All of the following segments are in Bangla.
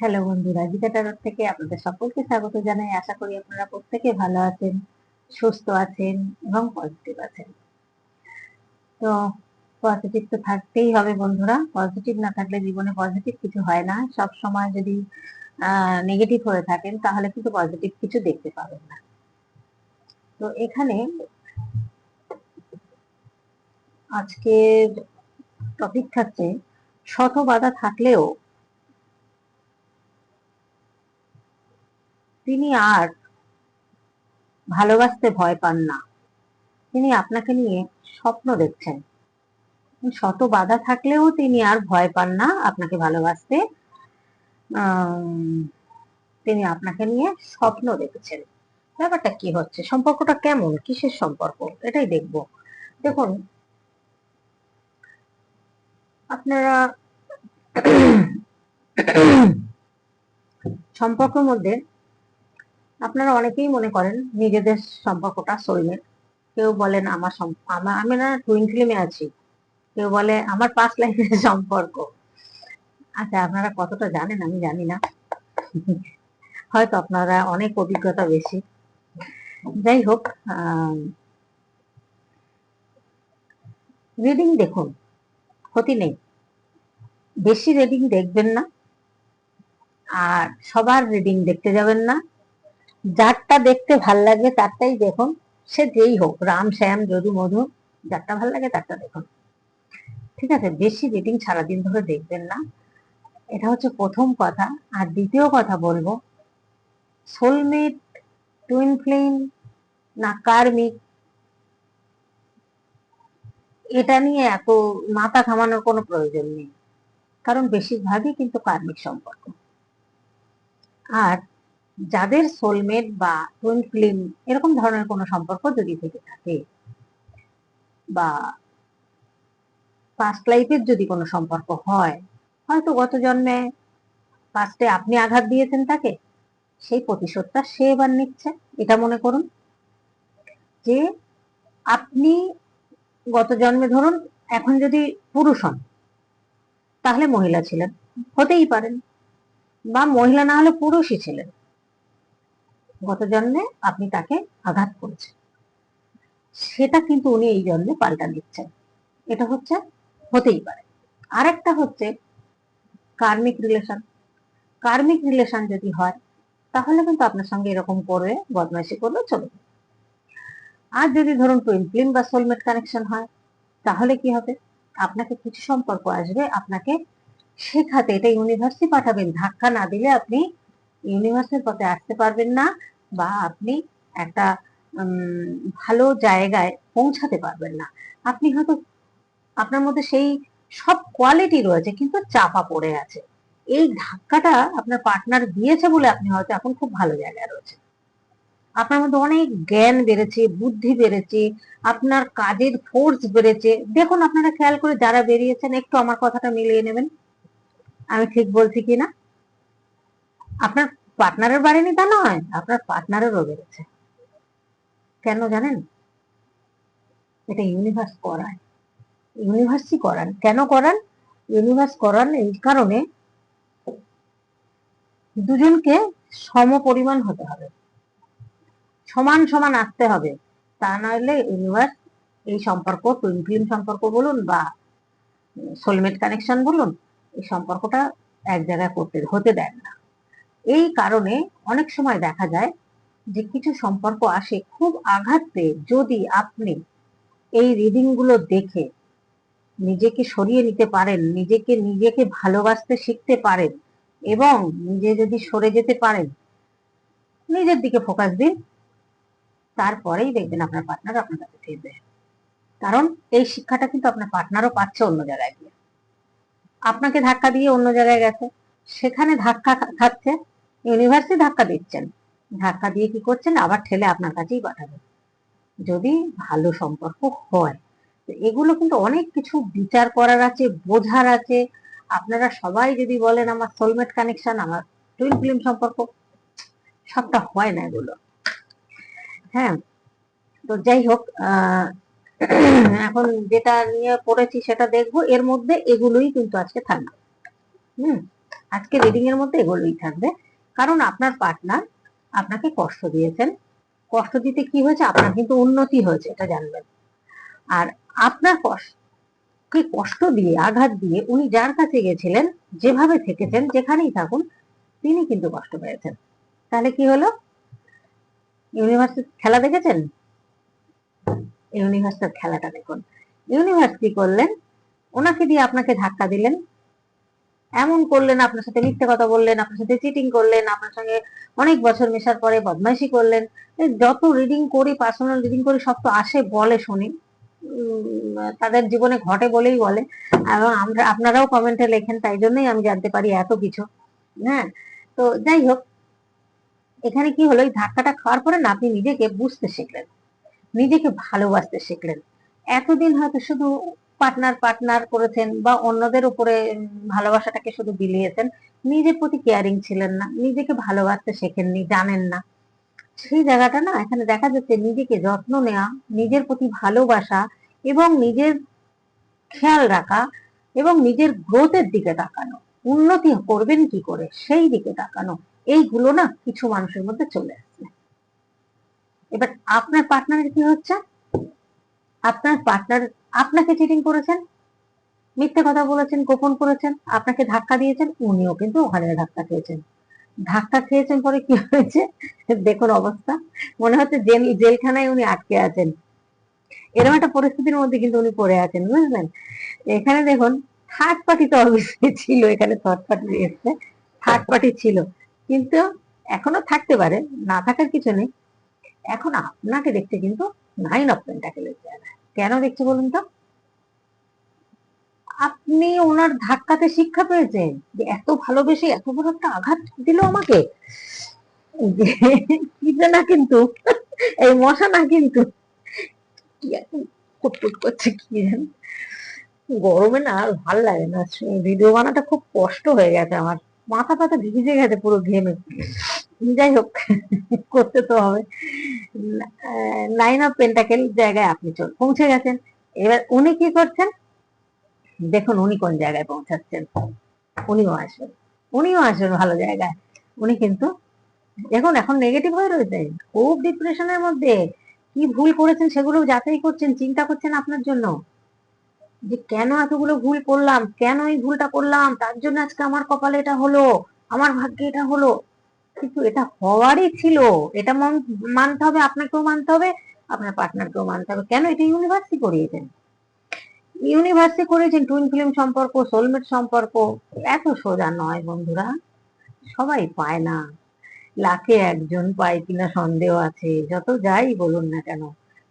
হ্যালো বন্ধুরা গীতা থেকে আপনাদের সকলকে স্বাগত জানাই। আশা করি আপনারা প্রত্যেকে ভালো আছেন, সুস্থ আছেন এবং পজিটিভ আছেন। তো পজিটিভ তো থাকতেই হবে বন্ধুরা। পজিটিভ না থাকলে জীবনে পজিটিভ কিছু হয় না। সব সময় যদি নেগেটিভ হয়ে থাকেন, তাহলে কিন্তু পজিটিভ কিছু দেখতে পাবেন না। তো এখানে আজকের টপিক থাকছে, শত বাধা থাকলেও তিনি আর ভালোবাসতে ভয় পান না। তিনি আপনাকে নিয়ে স্বপ্ন দেখছেন। শত বাধা থাকলেও তিনি আর ভয় পান না আপনাকে ভালোবাসতে। তিনি আপনাকে নিয়ে স্বপ্ন দেখেছেন। ব্যাপারটা কি হচ্ছে? সম্পর্কটা কেমন? কিসের সম্পর্ক? এটাই দেখব। দেখুন, আপনারা সম্পর্কের মধ্যে আপনারা অনেকেই মনে করেন নিজেদের সম্পর্কটা সোলমেট কেউ বলেন আমার আমার আমি না টুইন ফিল্মে আছি। কেউ বলে আমার পাঁচ লাইফের সম্পর্ক। আচ্ছা আপনারা কতটা জানেন আমি জানি না। হয়তো আপনারা অনেক অভিজ্ঞতা বেশি। যাই হোক রিডিং দেখুন, ক্ষতি নেই। বেশি রিডিং দেখবেন না। আর সবার রিডিং দেখতে যাবেন না। যারটা দেখতে ভালো লাগে তারটাই দেখুন। সে যেই হোক, রাম, শ্যাম, যদু, মধু, যারটা ভালো লাগে তারটা দেখুন। ঠিক আছে? বেশি রেটিং সারাদিন ধরে দেখবেন না। এটা হচ্ছে প্রথম কথা। আর দ্বিতীয় কথা বলব সোলমেট টুইন ফ্লেম না কার্মিক এটা নিয়ে এত মাথা ঘামানোর কোনো প্রয়োজন নেই। কারণ বেশিরভাগই কিন্তু কার্মিক সম্পর্ক। আর যাদের সোলমেট বা টুইন ফিল্ম এরকম ধরনের কোনো সম্পর্ক যদি থেকে থাকে বা পাস্ট লাইফের যদি কোনো সম্পর্ক হয়, হয়তো গত জন্মে পাস্টে আপনি আঘাত দিয়েছেন তাকে, সেই প্রতিশোধটা সে এবার নিচ্ছে, এটা মনে করুন। যে আপনি গত জন্মে ধরুন এখন যদি পুরুষ হন, তাহলে মহিলা ছিলেন, হতেই পারেন। বা মহিলা না হলে পুরুষই ছিলেন। গত জন্মে আপনি তাকে আঘাত করেছেন। সেটা কিন্তু উনি এই জন্মে পাল্টা দিচ্ছেন। এটা হচ্ছে, হতেই পারে। আরেকটা হচ্ছে কার্মিক রিলেশন কার্মিক রিলেশন যদি হয়, তাহলে কিন্তু আপনার সঙ্গে এরকম করবে বদমাইশি করবে চলবে। আর যদি ধরুন টুইন ফিল্ম বা সোলমেট কানেকশন হয়, তাহলে কি হবে? আপনাকে কিছু সম্পর্ক আসবে, আপনাকে শেখাতে, এটা ইউনিভার্সিটি পাঠাবেন। ধাক্কা না দিলে আপনি ইউনিভার্সের পথে আসতে পারবেন না। বা আপনি একটা ভালো জায়গায় পৌঁছাতে পারবেন না। আপনি হয়তো আপনার মধ্যে সেই সব কোয়ালিটি রয়েছে, কিন্তু চাপা পড়ে আছে। এই ধাক্কাটা আপনার পার্টনার দিয়েছে বলে আপনি হয়তো এখন খুব ভালো জায়গায় রয়েছে আপনার মধ্যে অনেক জ্ঞান বেড়েছে, বুদ্ধি বেড়েছে, আপনার কাজের ফোর্স বেড়েছে। দেখুন, আপনারা খেয়াল করে যারা বেরিয়েছেন, একটু আমার কথাটা মিলিয়ে নেবেন। আমি ঠিক বলছি কিনা? আপনার পার্টনারের বাড়েনি তা নয়, আপনার পার্টনারেরও বেড়েছে কেন জানেন? এটা ইউনিভার্স করায়। ইউনিভার্সই করান। কেন করান? ইউনিভার্স করান এই কারণে দুজনকে সম পরিমাণ হতে হবে। সমান সমান আসতে হবে। তা নইলে ইউনিভার্স এই সম্পর্ক টুইন ফিল্ম সম্পর্ক বলুন বা সোলমেট কানেকশন বলুন, এই সম্পর্কটা এক জায়গায় করতে হতে দেন না। এই কারণে অনেক সময় দেখা যায় যে কিছু সম্পর্ক আসে খুব আঘাত পেয়ে যদি আপনি এই রিডিংগুলো দেখে নিজেকে সরিয়ে নিতে পারেন, নিজেকে নিজেকে ভালোবাসতে শিখতে পারেন এবং নিজে যদি সরে যেতে পারেন, নিজের দিকে ফোকাস দিন, তারপরেই দেখবেন আপনার পার্টনার আপনার কাছে ফিরবে। কারণ এই শিক্ষাটা কিন্তু আপনার পার্টনারও পাচ্ছে অন্য জায়গায় গিয়ে। আপনাকে ধাক্কা দিয়ে অন্য জায়গায় গেছে, সেখানে ধাক্কা খাচ্ছে ইউনিভার্সিটি ধাক্কা দিচ্ছেন। ধাক্কা দিয়ে কি করছেন? আবার ঠেলে আপনার কাছেই পাঠাবে যদি ভালো সম্পর্ক হয়। তো এগুলো কিন্তু অনেক কিছু বিচার করার আছে, বোঝার আছে। আপনারা সবাই যদি বলেন আমার সোলমেট কানেকশন আমার টুইন ফিল্ম সম্পর্ক, সবটা হয় না এগুলো। হ্যাঁ তো যাই হোক এখন যেটা নিয়ে পড়েছি সেটা দেখব। এর মধ্যে এগুলোই কিন্তু আজকে থাকবে। হুম আজকে রিডিং এর মধ্যে এগুলোই থাকবে। কারণ আপনার পার্টনার আপনাকে কষ্ট দিয়েছেন। কষ্ট দিতে কি হয়েছে? আপনার কিন্তু উন্নতি হয়েছে, এটা জানবেন। আর আপনার কষ্ট কষ্ট দিয়ে, আঘাত দিয়ে উনি যার কাছে গেছিলেন, যেভাবে থেকেছেন, যেখানেই থাকুন, তিনি কিন্তু কষ্ট পেয়েছেন। তাহলে কি হলো? ইউনিভার্সিটি খেলা দেখেছেন? ইউনিভার্সিটির খেলাটা দেখুন। ইউনিভার্সিটি করলেন? ওনাকে দিয়ে আপনাকে ধাক্কা দিলেন। এমন করলেন, আপনার সাথে মিথ্যে কথা বললেন, আপনার সাথে চিটিং করলেন, আপনার সঙ্গে অনেক বছর মেশার পরে বদমাইশি করলেন। যত রিডিং করি পার্সোনাল রিডিং করি, সব তো আসে, বলে শুনি। তাদের জীবনে ঘটে বলেই বলে। এবং আমরা, আপনারাও কমেন্টে লেখেন, তাই জন্যই আমি জানতে পারি এত কিছু। হ্যাঁ তো যাই হোক, এখানে কি হলো? এই ধাক্কাটা খাওয়ার পরে না, আপনি নিজেকে বুঝতে শিখলেন। নিজেকে ভালোবাসতে শিখলেন। এতদিন হয়তো শুধু পার্টনার পার্টনার করেছেন বা অন্যদের উপরে ভালোবাসাটাকে শুধু বিলিয়েছেন, নিজের প্রতি কেয়ারিং ছিলেন না, নিজেকে ভালোবাসতে শেখেননি, জানেন না। সেই জায়গাটা না, এখানে দেখা যাচ্ছে নিজেকে যত্ন নেওয়া নিজের প্রতি ভালোবাসা এবং নিজের খেয়াল রাখা এবং নিজের গ্রোথের দিকে তাকানো। উন্নতি করবেন কি করে? সেই দিকে তাকানো। এইগুলো না কিছু মানুষের মধ্যে চলে আসছে। এবার আপনার পার্টনারের কি হচ্ছে? আপনার পার্টনার আপনাকে চিটিং করেছেন, মিথ্যে কথা বলেছেন, গোপন করেছেন, আপনাকে ধাক্কা দিয়েছেন, উনিও কিন্তু ওখানে ধাক্কা খেয়েছেন। ধাক্কা খেয়েছেন পরে কি হয়েছে? দেখুন অবস্থা। মনে হচ্ছে জেল, জেলখানায় উনি আটকে আছেন। এরকম একটা পরিস্থিতির মধ্যে কিন্তু উনি পড়ে আছেন, বুঝলেন? এখানে দেখুন থার্ড পার্টি তো অবশ্যই ছিল, এখানে থার্ড পার্টি এসছে থার্ড পার্টি ছিল। কিন্তু এখনও থাকতে পারে, না থাকার কিছু নেই। এখন আপনাকে দেখতে কিন্তু নাইন অফ পেন্টাকেলের জায়গা কেন দেখছে বলুন তো? আপনি ওনার ধাক্কাতে শিক্ষা পেয়েছেন যে এত ভালোবেসে এত বড় একটা আঘাত দিল আমাকে? যে কি না কিন্তু, এই মশা না কিন্তু করছে কি গরমে না আর ভালো লাগে না। ভিডিও বানাটা খুব কষ্ট হয়ে গেছে আমার। মাথা পাতা ভিজে গেছে পুরো ঘেমে। যাই হোক করতে তো হবে। নাইন অফ পেন্টাকেল জায়গায় আপনি চল, পৌঁছে গেছেন। এবার উনি কি করছেন? দেখুন উনি কোন জায়গায় পৌঁছাচ্ছেন। উনিও আসবেন উনিও আসবেন ভালো জায়গায়। উনি কিন্তু, দেখুন এখন নেগেটিভ হয়ে রয়েছে। খুব ডিপ্রেশনের মধ্যে। কি ভুল করেছেন সেগুলো যাচাই করছেন, চিন্তা করছেন আপনার জন্য। যে কেন এতগুলো ভুল করলাম? কেন এই ভুলটা করলাম? তার জন্য আজকে আমার কপালে এটা হলো, আমার ভাগ্যে এটা হলো। কিন্তু এটা হওয়ারই ছিল। এটা মন- মানতে হবে, আপনাকেও মানতে হবে, আপনার পার্টনারকেও মানতে হবে। কেন? এটা ইউনিভার্সিটি করিয়েছেন। ইউনিভার্সিটি করেছেন টুইন ফিল্ম সম্পর্ক সোলমেট সম্পর্ক, এত সোজা নয় বন্ধুরা। সবাই পায় না। লাখে একজন পায় কিনা সন্দেহ আছে। যত যাই বলুন না কেন।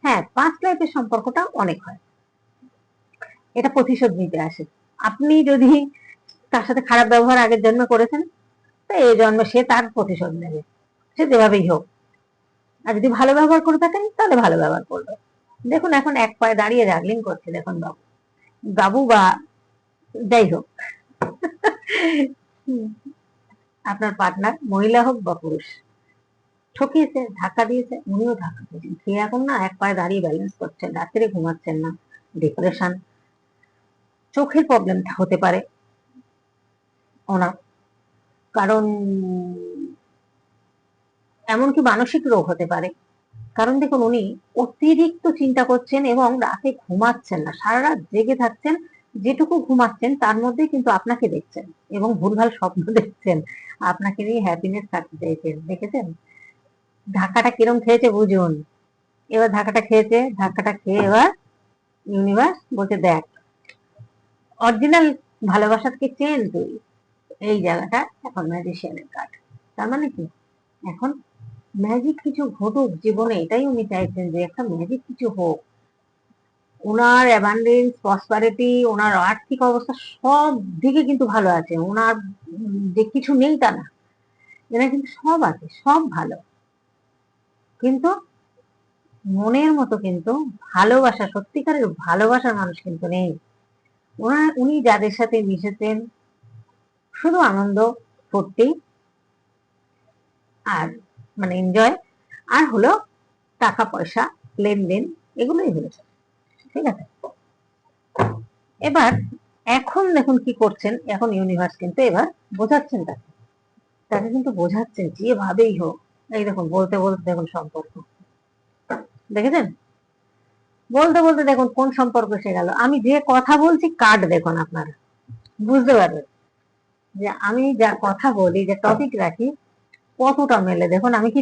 হ্যাঁ পাঁচ লাইফের সম্পর্কটা অনেক হয়। এটা প্রতিশোধ নিতে আসে। আপনি যদি তার সাথে খারাপ ব্যবহার আগের জন্মে করেছেন তো এই জন্মে সে তার প্রতিশোধ নেবে। সে যেভাবেই হোক। আর যদি ভালো ব্যবহার করে থাকেন, তাহলে ভালো ব্যবহার করবে। দেখুন, এখন এক পায়ে দাঁড়িয়ে জাগলিং করছে, দেখুন বাবু। বাবু বা যাই হোক। আপনার পার্টনার মহিলা হোক বা পুরুষ। ঠকিয়েছে, ধাক্কা দিয়েছে, উনিও ধাক্কা দিয়েছেন। সে এখন না এক পায়ে দাঁড়িয়ে ব্যালেন্স করছেন, রাত্রে ঘুমাচ্ছেন না। ডিপ্রেশন চোখের প্রবলেম হতে পারে। ওনার কারণ এমনকি মানসিক রোগ হতে পারে। কারণ দেখুন, উনি অতিরিক্ত চিন্তা করছেন এবং রাতে ঘুমাচ্ছেন না। সারা রাত জেগে থাকছেন, যেটুকু ঘুমাচ্ছেন তার মধ্যে কিন্তু আপনাকে দেখছেন এবং ভুলভাল স্বপ্ন দেখছেন। আপনাকে নিয়ে হ্যাপিনেস থাকতে চাইছেন, দেখেছেন? ধাক্কাটা কিরম খেয়েছে বুঝুন। এবার ধাক্কাটা খেয়েছে, ধাক্কাটা খেয়ে এবার ইউনিভার্স বলছে, দেখ অরিজিনাল ভালোবাসাকে চেন তুই। এই জায়গাটা এখন ম্যাজিশিয়ানের কার্ড তার মানে কি? এখন ম্যাজিক কিছু ঘটুক জীবনে, এটাই উনি চাইছেন যে একটা ম্যাজিক কিছু হোক। ওনার অ্যাবান্ডেন্স প্রসপারিটি ওনার আর্থিক অবস্থা সব দিকে কিন্তু ভালো আছে। ওনার যে কিছু নেই তা না। এরা কিন্তু সব আছে, সব ভালো। কিন্তু মনের মতো কিন্তু ভালোবাসা, সত্যিকারের ভালোবাসার মানুষ কিন্তু নেই। ওনার, উনি যাদের সাথে মিশেছেন শুধু আনন্দ ফুর্তি আর মানে এনজয় আর হলো টাকা পয়সা, লেনদেন এগুলোই হয়েছে ঠিক আছে? এবার এখন দেখুন কি করছেন, এখন ইউনিভার্স কিন্তু এবার বোঝাচ্ছেন তাকে। তাকে কিন্তু বোঝাচ্ছেন যেভাবেই হোক, এই দেখুন বলতে বলতে দেখুন সম্পর্ক। দেখেছেন? বলতে বলতে দেখুন কোন সম্পর্ক এসে গেল। আমি যে কথা বলছি কার্ড দেখুন আপনারা, বুঝতে পারবেন যে আমি যা কথা বলি, যে টপিক রাখি, কতটা মেলে? দেখুন, আমি কি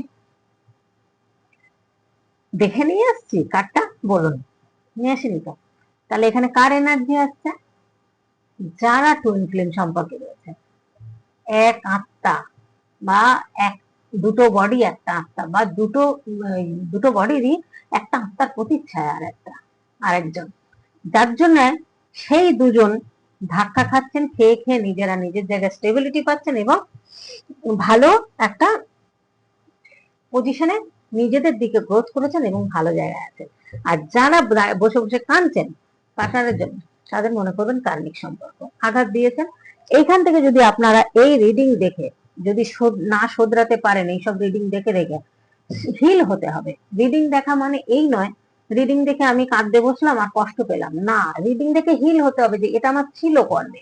দেখে নিয়ে আসছি কার্ডটা বলুন, নিয়ে আসিনি তো? তাহলে এখানে কার এনার্জি আসছে? যারা টুইন ফিল্ম সম্পর্কে রয়েছে। এক আত্মা বা এক, দুটো বডি একটা আত্মা বা দুটো দুটো বডিরই একটা আত্মার প্রতিচ্ছায়া আর একটা আরেকজন। যার জন্য সেই দুজন ধাক্কা খাচ্ছেন, খেয়ে খেয়ে নিজেরা নিজের জায়গায় স্টেবিলিটি পাচ্ছেন এবং ভালো একটা পজিশনে নিজেদের দিকে গ্রোথ করেছেন এবং ভালো জায়গায় আছেন। আর যারা বসে বসে কাঁদছেন পার্টনারের জন্য, তাদের মনে করবেন কার্মিক সম্পর্ক। আঘাত দিয়েছেন। এইখান থেকে যদি আপনারা এই রিডিং দেখে, যদি না শোধরাতে পারেন, এইসব রিডিং দেখে দেখে হিল হতে হবে। রিডিং দেখা মানে এই নয় রিডিং দেখে আমি কাঁদতে বসলাম আর কষ্ট পেলাম। না রিডিং দেখে হিল হতে হবে যে এটা আমার ছিল কর্মে।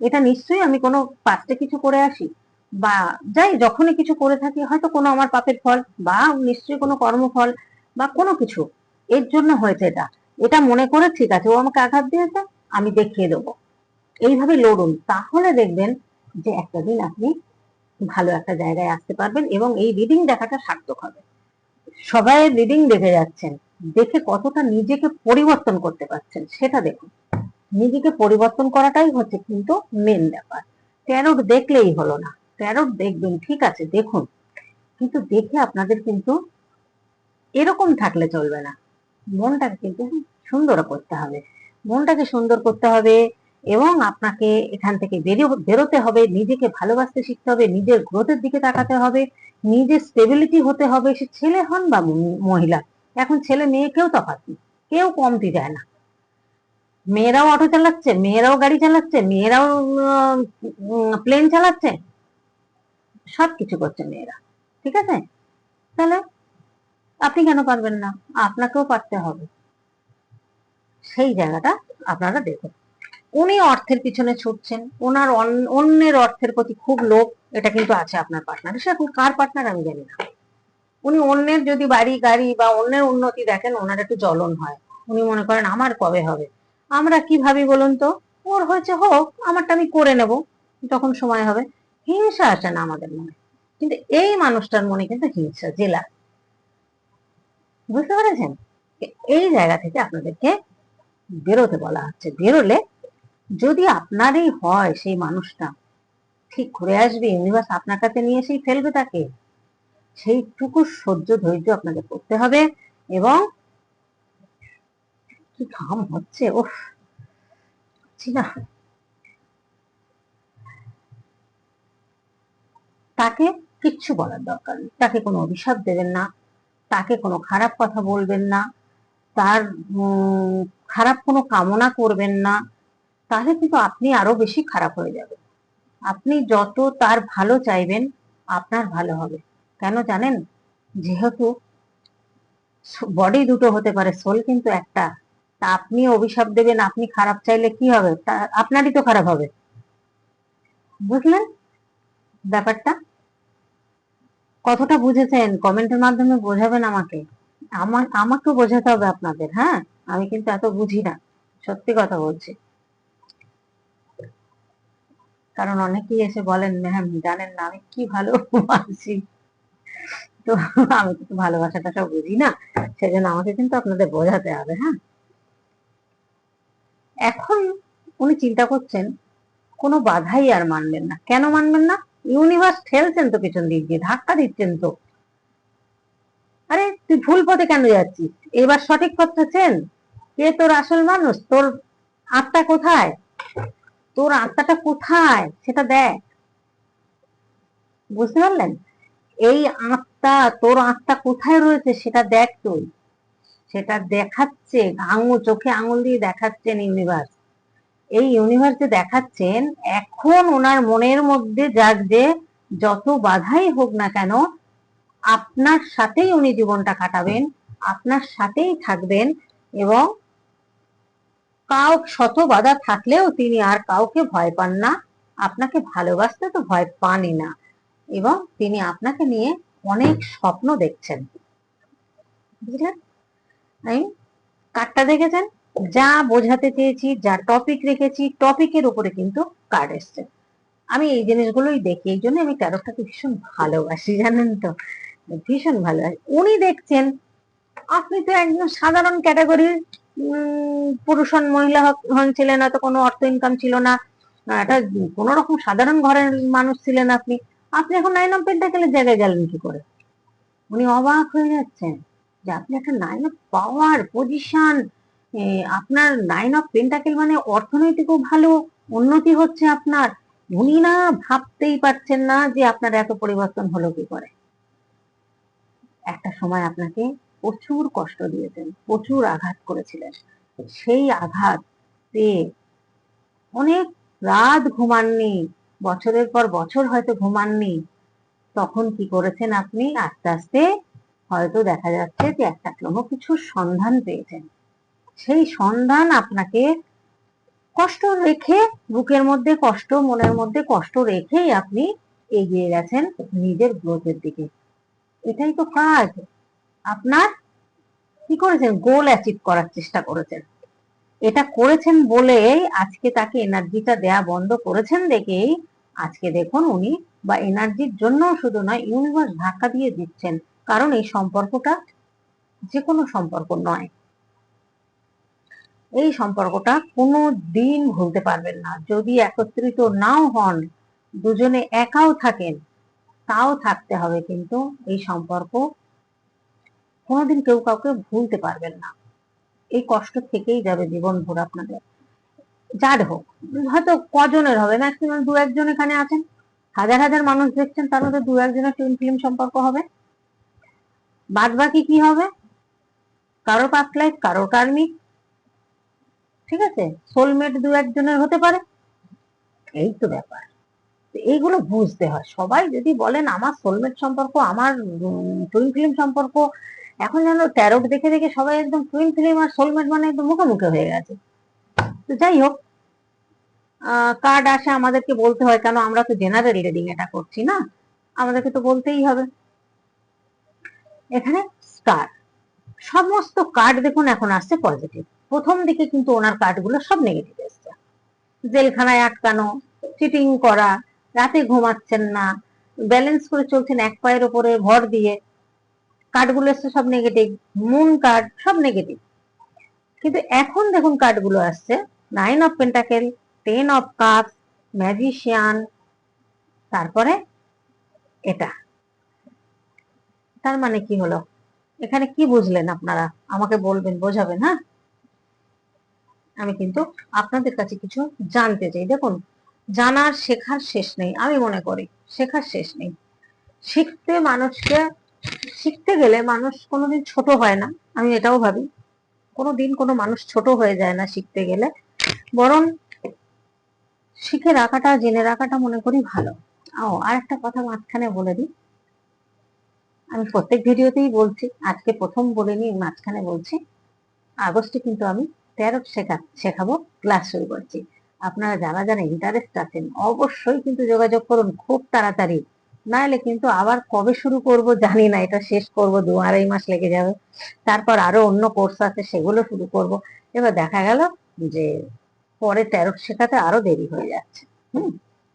এটা নিশ্চয়ই আমি কোনো পাস্টে কিছু করে আসি বা যাই যখনই কিছু করে থাকি, হয়তো কোনো আমার পাপের ফল বা নিশ্চয়ই কোনো কর্মফল বা কোনো কিছু। এর জন্য হয়েছে এটা। এটা মনে করে ঠিক আছে, ও আমাকে আঘাত দিয়েছে, আমি দেখিয়ে দেবো। এইভাবে লড়ুন। তাহলে দেখবেন যে একটা দিন আপনি ভালো একটা জায়গায় আসতে পারবেন এবং এই রিডিং দেখাটা সার্থক হবে। সবাই রিডিং দেখে যাচ্ছেন। দেখে কতটা নিজেকে পরিবর্তন করতে পারছেন সেটা দেখুন। নিজেকে পরিবর্তন করাটাই হচ্ছে কিন্তু মেন ব্যাপার। ট্যারোট দেখলেই হলো না। ট্যারোট দেখবেন, ঠিক আছে, দেখুন। কিন্তু দেখে আপনাদের কিন্তু এরকম থাকলে চলবে না। মনটাকে কিন্তু সুন্দর করতে হবে। মনটাকে সুন্দর করতে হবে এবং আপনাকে এখান থেকে বেরোতে হবে। নিজেকে ভালোবাসতে শিখতে হবে। নিজের গ্রোথের দিকে তাকাতে হবে। নিজের স্টেবিলিটি হতে হবে। সে ছেলে হন বা মহিলা এখন ছেলে মেয়ে কেউ নেই, কেউ কমতি যায় না। মেয়েরাও অটো চালাচ্ছে, মেয়েরাও গাড়ি চালাচ্ছে, মেয়েরাও প্লেন চালাচ্ছে, সব কিছু করছে মেয়েরা, ঠিক আছে? তাহলে আপনি কেন পারবেন না? আপনাকেও পারতে হবে। সেই জায়গাটা আপনারা দেখুন। উনি অর্থের পিছনে ছুটছেন, ওনার অন- অন্যের অর্থের প্রতি খুব লোভ, এটা কিন্তু আছে আপনার পার্টনার সে এখন কার পার্টনার আমি জানি না। উনি অন্যের যদি বাড়ি গাড়ি বা অন্যের উন্নতি দেখেন, ওনার একটু জ্বলন হয়। উনি মনে করেন, আমার কবে হবে? আমরা কি ভাবি বলুন তো? ওর হয়েছে হোক, আমারটা আমি করে নেব, যখন সময় হবে। হিংসা আসে না আমাদের মনে। কিন্তু এই মানুষটার মনে কিন্তু হিংসা, জেলা। বুঝতে পেরেছেন? এই জায়গা থেকে আপনাদেরকে বেরোতে বলা হচ্ছে। বেরোলে যদি আপনারই হয় সেই মানুষটা, ঠিক ঘুরে আসবে ইউনিভার্স আপনার কাছে নিয়ে এসেই ফেলবে তাকে। সেইটুকু সহ্য ধৈর্য আপনাকে করতে হবে এবং কি ঘাম হচ্ছে পারছি না। তাকে কিচ্ছু বলার দরকার নেই। তাকে কোনো অভিশাপ দেবেন না, তাকে কোনো খারাপ কথা বলবেন না, তার খারাপ কোনো কামনা করবেন না, তাহলে কিন্তু আপনি আরও বেশি খারাপ হয়ে যাবেন। আপনি যত তার ভালো চাইবেন, আপনার ভালো হবে। কেন জানেন? যেহেতু বডি দুটো হতে পারে সোল কিন্তু একটা। তা আপনি অভিশাপ দেবেন, আপনি খারাপ চাইলে কি হবে? আপনারই তো খারাপ হবে। বুঝলেন ব্যাপারটা? কতটা বুঝেছেন? কমেন্টের মাধ্যমে বোঝাবেন আমাকে। আমার, আমাকেও বোঝাতে হবে আপনাদের হ্যাঁ? আমি কিন্তু এত বুঝি না, সত্যি কথা বলছি। কারণ অনেকেই এসে বলেন, ম্যাম, জানেন না, আমি কি ভালোবাসি তো আমি কিন্তু ভালোবাসাটা সব বুঝি না, সেজন্য আমাকে কিন্তু আপনাদের বোঝাতে হবে হ্যাঁ? এখন উনি চিন্তা করছেন, কোনো বাধাই আর মানবেন না। কেন মানবেন না? ইউনিভার্স ঠেলছেন তো পিছন দিক দিয়ে, ধাক্কা দিচ্ছেন তো। আরে, তুই ভুল পথে কেন যাচ্ছিস? এবার সঠিক পথটা চেন কে তোর আসল মানুষ, তোর আত্মা কোথায়? তোর আত্মাটা কোথায়? সেটা দেখ। বুঝতে পারলেন? এই আত্মা, তোর আত্মা কোথায় রয়েছে সেটা দেখ তুই। সেটা দেখাচ্ছে আঙুল, চোখে আঙুল দিয়ে দেখাচ্ছেন ইউনিভার্স এই ইউনিভার্সে দেখাচ্ছেন, এখন ওনার মনের মধ্যে যে যত বাধাই হোক না কেন, আপনার সাথেই উনি জীবনটা কাটাবেন, আপনার সাথেই থাকবেন এবং কাউ শত বাধা থাকলেও তিনি আর কাউকে ভয় পান না। আপনাকে ভালোবাসতে তো ভয় পানই না। এবং তিনি আপনাকে নিয়ে অনেক স্বপ্ন দেখছেন। বুঝলেন? কার্ডটা দেখেছেন? যা বোঝাতে চেয়েছি, যা টপিক রেখেছি টপিকের উপরে কিন্তু কার্ড এসছে। আমি এই জিনিসগুলোই দেখি, এই জন্য আমি ট্যারোটাকে ভীষণ ভালোবাসি, জানেন তো? ভীষণ ভালোবাসি। উনি দেখছেন, আপনি তো একজন সাধারণ ক্যাটাগরির পুরুষ মহিলা হন ছিলেন, হয়তো কোনো অর্থ ইনকাম ছিল না। একটা কোনো রকম সাধারণ ঘরের মানুষ ছিলেন আপনি। আপনি এখন নাইন অফ পেন্টাকেলের জায়গায় গেলেন কি করে? উনি অবাক হয়ে যাচ্ছেন যে আপনি একটা নাইন অফ পাওয়ার পজিশন আপনার নাইন অফ পেন্টাকেল মানে অর্থনৈতিকও ভালো, উন্নতি হচ্ছে আপনার। উনি না ভাবতেই পারছেন না যে আপনার এত পরিবর্তন হলো কি করে। একটা সময় আপনাকে প্রচুর কষ্ট দিয়েছেন, প্রচুর আঘাত করেছিলেন। সেই আঘাত পেয়ে অনেক রাত ঘুমাননি বছরের পর বছর হয়তো ঘুমাননি। তখন কি করেছেন আপনি? আস্তে আস্তে হয়তো দেখা যাচ্ছে যে একটা কোনো কিছুর সন্ধান পেয়েছেন। সেই সন্ধান আপনাকে কষ্ট রেখে, বুকের মধ্যে কষ্ট, মনের মধ্যে কষ্ট রেখেই আপনি এগিয়ে গেছেন নিজের গ্রোথের দিকে। এটাই তো কাজ। আপনার কি করেছেন? গোল অ্যাচিভ করার চেষ্টা করেছেন। এটা করেছেন বলেই আজকে তাকে এনার্জিটা দেয়া বন্ধ করেছেন দেখেই আজকে দেখুন উনি বা এনার্জির জন্য শুধু নয় ইউনিভার্স ধাক্কা দিয়ে দিচ্ছেন। কারণ এই সম্পর্কটা যে কোনো সম্পর্ক নয়। এই সম্পর্কটা কোনো দিন ভুলতে পারবেন না। যদি একত্রিত নাও হন, দুজনে একাও থাকেন, তাও থাকতে হবে কিন্তু এই সম্পর্ক কোনোদিন কেউ কাউকে ভুলতে পারবেন না। এই কষ্ট থেকেই যাবে জীবন ভোর আপনাদের। যার হোক, হয়তো কজনের হবে। ম্যাক্সিমাম দু একজন এখানে আছেন। হাজার হাজার মানুষ দেখছেন, তার মধ্যে দু একজনের টুইন ফিল্ম সম্পর্ক হবে। বাদ বাকি কি হবে? কারও পাস্ট লাইফ কারও কার্মিক ঠিক আছে? সোলমেট দু একজনের হতে পারে। এই তো ব্যাপার। এইগুলো বুঝতে হয়। সবাই যদি বলেন, আমার সোলমেট সম্পর্ক, আমার টুইন ফিল্ম সম্পর্ক, এখন যেন ট্যারোট দেখে দেখে সবাই একদম টুইন ফিল্ম আর সোলমেট মানে একদম মুখোমুখি হয়ে গেছে। তো যাই হোক কার্ড আসে আমাদেরকে বলতে হয়, কেন আমরা তো জেনারেল রিডিং এটা করছি না? আমাদেরকে তো বলতেই হবে। এখানে স্টার সমস্ত কার্ড দেখুন এখন আসছে পজিটিভ প্রথম দিকে কিন্তু ওনার কার্ডগুলো সব নেগেটিভ এসছে। জেলখানায় আটকানো চিটিং করা, রাতে ঘুমাচ্ছেন না ব্যালেন্স করে চলছেন এক পায়ের ওপরে, ভর দিয়ে। কার্ডগুলো এসছে সব নেগেটিভ মুন কার্ড সব নেগেটিভ কিন্তু এখন দেখুন কার্ডগুলো আসছে। Nine of pentacle ten of cup magician তারপরে এটা। তার মানে কি হলো? এখানে কি বুঝলেন আপনারা? আমাকে বলবেন, বোঝাবেন হ্যাঁ? আমি কিন্তু আপনাদের কাছে কিছু জানতে চাই। দেখুন, জানার শেখার শেষ নেই, আমি মনে করি। শেখার শেষ নেই। শিখতে মানুষকে, শিখতে গেলে মানুষ কোনোদিন ছোট হয় না, আমি এটাও ভাবি। কোনো দিন কোনো মানুষ ছোট হয়ে যায় না শিখতে গেলে। বরং শিখে রাখাটা, জেনে রাখাটা মনে করি ভালো। ও আর একটা কথা মাঝখানে বলে দিই। আমি প্রত্যেক ভিডিওতেই বলছি, আজকে প্রথম বলিনি মাঝখানে বলছি, আগস্টে কিন্তু আমি ট্যারট শেখা, শেখাবো, ক্লাস শুরু করছি। আপনারা যারা যারা ইন্টারেস্ট আছেন, অবশ্যই কিন্তু যোগাযোগ করুন, খুব তাড়াতাড়ি। নাহলে কিন্তু আবার কবে শুরু করব জানি না, এটা শেষ করব, দু আড়াই মাস লেগে যাবে। তারপর আরও অন্য কোর্স আছে, সেগুলো শুরু করব। এবার দেখা গেল যে পরে ট্যারট শেখাতে আরও দেরি হয়ে যাচ্ছে। হুম?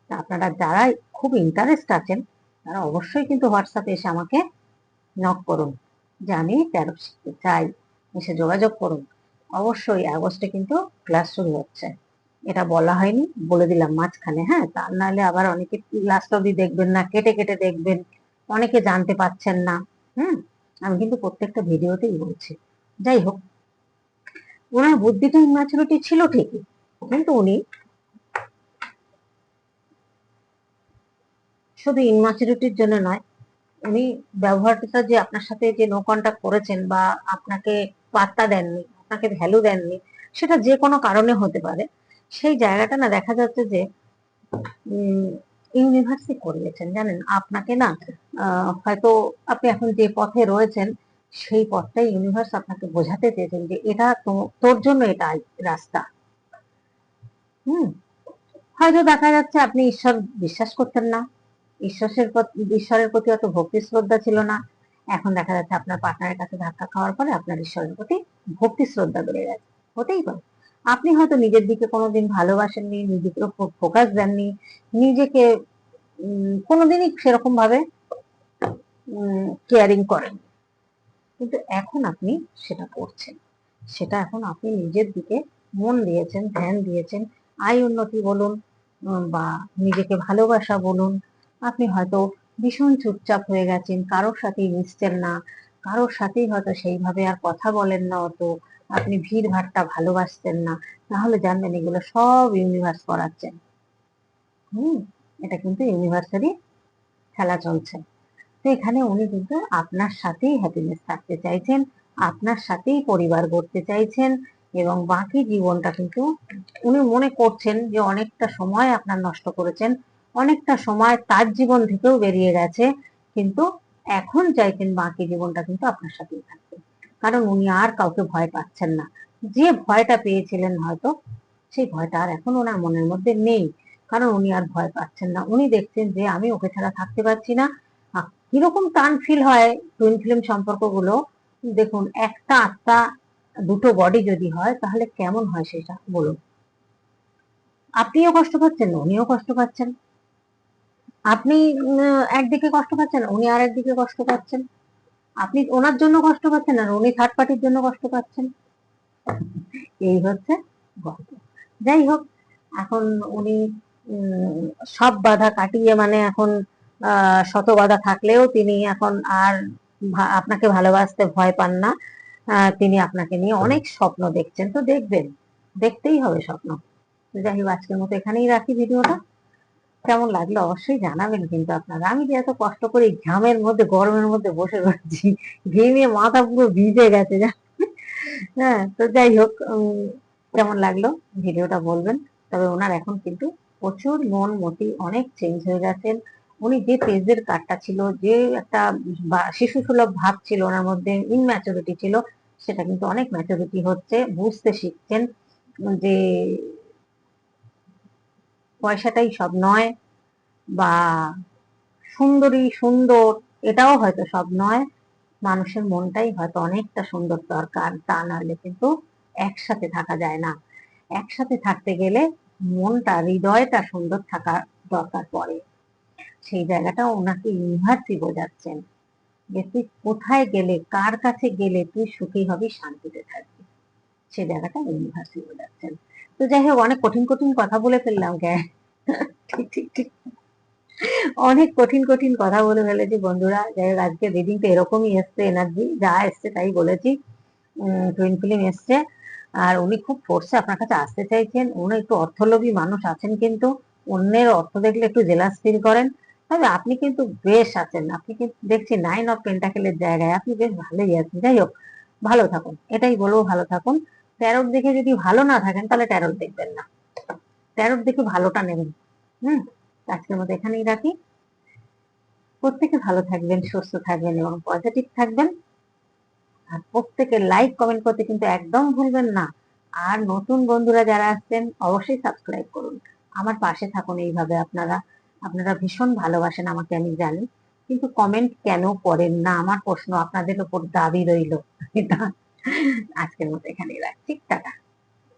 আপনারা যারা খুব ইন্টারেস্ট আছেন, তারা অবশ্যই কিন্তু হোয়াটসঅ্যাপে এসে আমাকে নক করুন। যে আমি ট্যারট শিখতে চাই, এসে যোগাযোগ করুন। অবশ্যই আগস্টে কিন্তু ক্লাস শুরু হচ্ছে। এটা বলা হয়নি, বলে দিলাম মাঝখানে হ্যাঁ? তা নাহলে আবার অনেকে লাস্ট অব্দি দেখবেন না, কেটে কেটে দেখবেন, অনেকে জানতে পাচ্ছেন না, হুম? আমি কিন্তু প্রত্যেকটা ভিডিওতেই বলছি। যাই হোক, ওনার বুদ্ধিটা ইম্যাচুরিটি ছিল ঠিকই, কিন্তু উনি শুধু ইনম্যাচুরিটির জন্য নয়, উনি ব্যবহারটা যে আপনার সাথে যে নো কন্ট্যাক্ট করেছেন বা আপনাকে পাত্তা দেননি, আপনাকে ভ্যালু দেননি, সেটা যে কোনো কারণে হতে পারে। সেই জায়গাটা না দেখা যাচ্ছে যে ইউনিভার্সি করিয়েছেন, জানেন? আপনাকে না হয়তো আপনি এখন যে পথে রয়েছেন, সেই পথটাই ইউনিভার্স আপনাকে বোঝাতে চেয়েছেন যে এটা তোর জন্য এটা রাস্তা। হুম? হয়তো দেখা যাচ্ছে আপনি ঈশ্বর বিশ্বাস করতেন না। ঈশ্বরের ঈশ্বরের প্রতি অত ভক্তি শ্রদ্ধা ছিল না। এখন দেখা যাচ্ছে আপনার পার্টনারের কাছে ধাক্কা খাওয়ার পরে আপনার ঈশ্বরের প্রতি ভক্তি শ্রদ্ধা বেড়ে গেছে। হতেই পারে। আপনি হয়তো নিজের দিকে কোনোদিন ভালোবাসেননি, নিজের নিজেকে ফোকাস দেননি, নিজেকে কোনোদিনই সেরকম ভাবে কেয়ারিং করেন কিন্তু এখন আপনি সেটা করছেন। সেটা এখন আপনি নিজের দিকে মন দিয়েছেন, ধ্যান দিয়েছেন। আয় উন্নতি বলুন বা নিজেকে ভালোবাসা বলুন। আপনি হয়তো ভীষণ চুপচাপ হয়ে গেছেন, কারোর সাথেই মিশছেন না, কারোর সাথেই হয়তো সেইভাবে আর কথা বলেন না অত। আপনি ভিড় ভাট্টা ভালোবাসতেন না, তাহলে জানবেন এগুলো সব ইউনিভার্স করাচ্ছেন হুম, এটা কিন্তু ইউনিভার্সেরই খেলা চলছে। তো এখানে উনি কিন্তু আপনার সাথেই হ্যাপিনেস থাকতে চাইছেন, আপনার সাথেই পরিবার গড়তে চাইছেন এবং বাকি জীবনটা কিন্তু উনি মনে করছেন যে অনেকটা সময় আপনার নষ্ট করেছেন, অনেকটা সময় তার জীবন থেকেও বেরিয়ে গেছে, কিন্তু এখন চাইছেন বাকি জীবনটা কিন্তু আপনার সাথেই থাকবে কারণ উনি আর কাউকে ভয় পাচ্ছেন না। যে ভয়টা পেয়েছিলেন হয়তো, সেই ভয়টা আর এখন ওনার মনের মধ্যে নেই। কারণ উনি আর ভয় পাচ্ছেন না। উনি দেখছেন যে আমি ওকে ছাড়া থাকতে পারছি না। কীরকম টান ফিল হয় টুইন ফিল্ম সম্পর্কগুলো। দেখুন, একটা আত্মা, দুটো বডি যদি হয়, তাহলে কেমন হয় সেটা বলুন। আপনিও কষ্ট পাচ্ছেন উনিও কষ্ট পাচ্ছেন। আপনি একদিকে কষ্ট পাচ্ছেন, উনি আর একদিকে কষ্ট পাচ্ছেন। আপনি ওনার জন্য কষ্ট পাচ্ছেন আর উনি থার্ড পার্টির জন্য কষ্ট পাচ্ছেন। এই হচ্ছে গল্প। যাই হোক, এখন উনি সব বাধা কাটিয়ে মানে এখন শত বাধা থাকলেও তিনি এখন আর আপনাকে ভালোবাসতে ভয় পান না। তিনি আপনাকে নিয়ে অনেক স্বপ্ন দেখছেন। তো দেখবেন, দেখতেই হবে স্বপ্ন। যাই হোক, আজকের মতো এখানেই রাখি ভিডিওটা। কেমন লাগল? অবশ্যই জানাবেন কিন্তু আপনারা। আমি যে এত কষ্ট করে ঘামের মধ্যে, গরমের মধ্যে বসে রয়েছি, ঘেমে মাথা পুরো ভিজে গেছে? হ্যাঁ তো যাই হোক কেমন লাগল? ভিডিওটা বলবেন। তবে ওনার এখন কিন্তু প্রচুর মন মতি অনেক চেঞ্জ হয়ে গেছেন। উনি যে তেজের কার্ডটা ছিল, যে একটা শিশু সুলভ ভাব ছিল ওনার মধ্যে ইনম্যাচুরিটি ছিল, সেটা কিন্তু অনেক ম্যাচুরিটি হচ্ছে। বুঝতে শিখছেন যে পয়সাটাই সব নয় বা সুন্দরী সুন্দর, এটাও হয়তো সব নয়। মানুষের মনটাই হয়তো অনেকটা সুন্দর দরকার, তা নাহলে কিন্তু একসাথে থাকা যায় না। একসাথে থাকতে গেলে মনটা, হৃদয়টা সুন্দর থাকা দরকার পড়ে। সেই জায়গাটা ওনাকে ইউনিভার্সই বোঝাচ্ছেন যে তুই কোথায় গেলে, কার কাছে গেলে তুই সুখী হবি, শান্তিতে থাকবি। সেই জায়গাটা ইউনিভার্সই বোঝাচ্ছেন। তো যাই হোক অনেক কঠিন কঠিন কথা বলে ফেললাম, কে? ঠিক ঠিক ঠিক। অনেক কঠিন কঠিন কথা বলে ফেলেছি বন্ধুরা। যাই হোক আজকে রিডিংটা এরকমই এসছে এনার্জি যা এসছে তাই বলেছি। টুইন ফিল্ম এসছে। আর উনি খুব ফোর্সে আপনার কাছে আসতে চাইছেন। উনি একটু অর্থলোভী মানুষ আছেন কিন্তু। অন্যের অর্থ দেখলে একটু জেলাস ফিল করেন। তবে আপনি কিন্তু বেশ আছেন। আপনি কিন্তু দেখছি নাইন অফ পেন্টাকেলের জায়গায়। আপনি বেশ ভালোই আছেন। যাই হোক ভালো থাকুন। এটাই বলব, ভালো থাকুন। ট্যারোট দেখে যদি ভালো না থাকেন, তাহলে ট্যারোট দেখবেন না। ট্যারোট দেখে ভালোটা নেবেন। হুম? আজকের মতো এখানেই রাখি। প্রত্যেকে ভালো থাকবেন, সুস্থ থাকবেন এবং পজিটিভ থাকবেন। আর প্রত্যেকে লাইক কমেন্ট করতে কিন্তু একদম ভুলবেন না। আর নতুন বন্ধুরা যারা আসছেন, অবশ্যই সাবস্ক্রাইব করুন। আমার পাশে থাকুন এইভাবে আপনারা। আপনারা ভীষণ ভালোবাসেন আমাকে, আমি জানি। কিন্তু কমেন্ট কেন করেন না? আমার প্রশ্ন আপনাদের উপর দাবি রইল। আজকের মতো এখানেই রাখছি। টাটা।